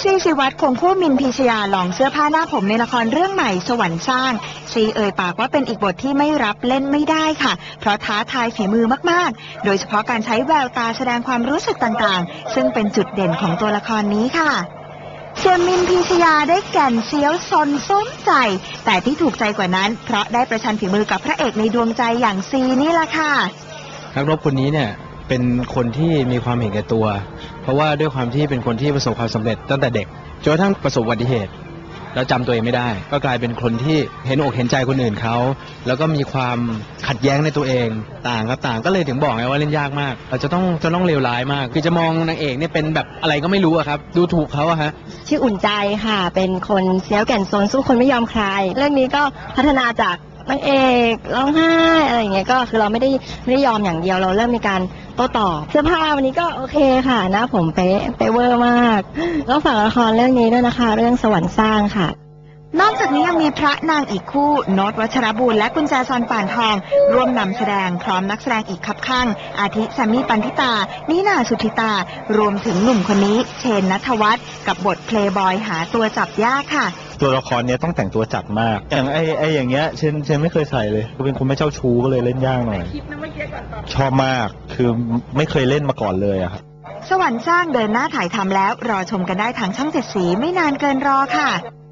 ซีสิวัตรคงคู่มินพีชยาลองเสื้อผ้าหน้าผมในละครเรื่องใหม่สวรรค์สร้าง ซีเอ่ยปากว่าเป็นอีกบทที่ไม่รับเล่นไม่ได้ค่ะ เพราะท้าทายฝีมือมากๆ โดยเฉพาะการใช้แววตาแสดงความรู้สึกต่างๆ ซึ่งเป็นจุดเด่นของตัวละครนี้ค่ะเซียมินพีชยาได้แก่นเซียวซนส้มใจ แต่ที่ถูกใจกว่านั้น เพราะได้ประชันฝีมือกับพระเอกในดวงใจอย่างซีนี่แหละค่ะนักรบคนนี้เนี่ย เป็นคนที่มีความเห็นแก่ตัว เพราะว่าด้วยความที่เป็นคนที่ประสบความสำเร็จตั้งแต่เด็กจนกระทั่งประสบอุบัติเหตุ แล้วจำตัวเองไม่ได้ ก็กลายเป็นคนที่เห็นอกเห็นใจคนอื่นเขาแล้วก็มีความขัดแย้งในตัวเองต่างครับต่างก็เลยถึงบอกไงว่าเล่นยากมากเราจะต้องจะต้องเลวร้ายมาก คือจะมองนางเอกเนี่ยเป็นแบบอะไรก็ไม่รู้อะครับ ดูถูกเขาอะฮะชื่ออุ่นใจค่ะ เป็นคนเซียวแก่นโซนสู้คนไม่ยอมใครเรื่องนี้ก็พัฒนาจาก นางเอกร้องไห้อะไรอย่างเงี้ยก็คือเราไม่ได้ไม่ได้ยอมอย่างเดียวเราเริ่มมีการโต้ตอบเสื้อผ้าวันนี้ก็โอเคค่ะหนะผมเป๊ะเป๊ะเวอร์มากก็ฝากละครเรื่องนี้ด้วยนะคะ เรื่องสวรรค์สร้างค่ะนอกจากนี้ยังมีพระนางอีกคู่โนตวัชรบุญและกุญแจซอนป่านทอง ร่วมนำแสดงพร้อมนักแสดงอีกคับข้าง อาทิแซมมี่ปันธิตา นินาสุธิตา รวมถึงหนุ่มคนนี้ เชนนัทวัฒน์กับบทเพลย์บอยหาตัวจับยากค่ะ ตัวละครเนี้ยต้องแต่งตัวจัดมาก อย่างไอ้ไอ้อย่างเงี้ยเชนเชนไม่เคยใส่เลยก็เป็นคนไม่เจ้าชู้ก็เลยเล่นยากหน่อยชอบมากคือไม่เคยเล่นมาก่อนเลยอะครับสวรรค์สร้างเดินหน้าถ่ายทำแล้ว รอชมกันได้ทางช่องเจ็ดสีไม่นานเกินรอค่ะ